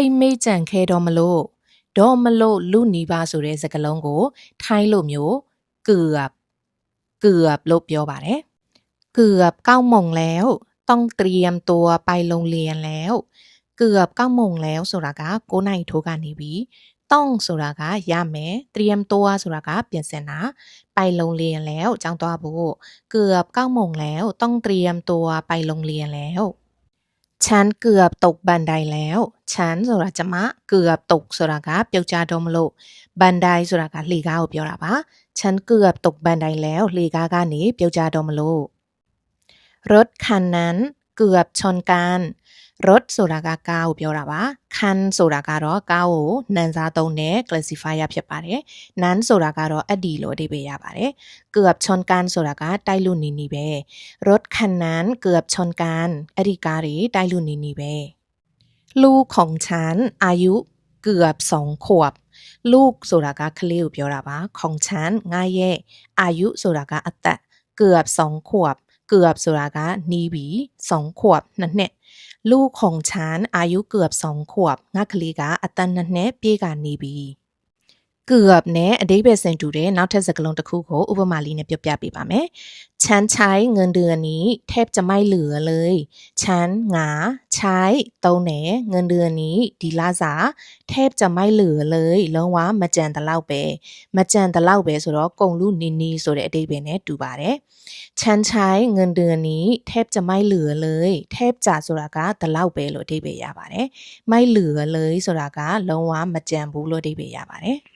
ไိမ်မေးကြံခဲတော်မလို့ဒေါ်မလို့လူနီပါဆိုတဲ့စကားလုံးကိုထိုင်းလိုမျိုးกือบเกือบလို့ပြောပါတယ်เกือบเก้าโมงแล้ว ต้องเตรียมตัวไปโรงเรียนแล้ว เกือบเก้าโมงแล้วสိากာကกနนายทุกးကနေပြต้องဆรากာยาမม်เตรียมตัวสဆိုတာကပြင်ဆ်้นะไปโรงเรียนแล้วจังตัวသบเกือบเกือบ9โมงแล้ว ต้องเตรียมตัวไปโรงเรียนแล้วฉันเกือบตกบันไดแล้ว ฉันสุราจมะเกือบตกสุรากาเปียวจาดมโลบันไดสุรากาลีกาอุเပียวတาပะฉันเกือบตกบันไดแล้วลีกากาကนีเปียวจาดมโลรถคันนั้นเกือบชนกันรถสุรากาเก้าเปียวระวะคันสุรากาโรเก้านันซาตรงเนคลาสิฟายาเพียบไปเลยนั้นสุรากาโรอดีโลไดเบียาไปเลยเกือบชนการสุรากาไตลุนินีเบรถคันนั้นเกือบชนการอดีการีไตลุนินีเบลูกของฉัน อายุเกือบสองขวบ ลูกสุรากาคลิวเปียวระวะของฉันง่ายเย่อายุสุรากาอัตะเกือบสองขวบ เกือบสุรากานีบีสองขวบนั่นเนี่ยลูกของฉันอายุเกือบสองขวบนักลีกาอัตนันเนปีการนีบี good up နဲ့အဓိပ္ပာယ်ဆင်တူတဲ့နောက်ထပ်စကားလုံးတစ်ခုကိုဥပမာလေးနဲ့ပြောပြပေးပါမယ်။ฉันใช้เงินเดือนนี้แทบจะไม่เหลือเลย ฉันငါใช้သုံးတယ်เงินเดือนนี้ဒီလစာแทบจะไม่เหลือเลยလုံးဝမကြံတလောက်ပဲမကြံတလောက်ပဲဆိုတော့ကုန်လူနီနီဆိုတဲ့အဓိပ္ပာယ်နဲ့တူပါတယ်။ฉันใช้เงินเดือนนี้แทบจะไม่เหลือเลยแทบจะဆိုတာကတလောက်ပဲလို့အဓိပ္ပာယ်ရပါတယ်။ไม่เหลือเลยဆိုတာကလုံးဝမကြံဘူးလို့အဓိပ္ပာယ်ရပါတယ်။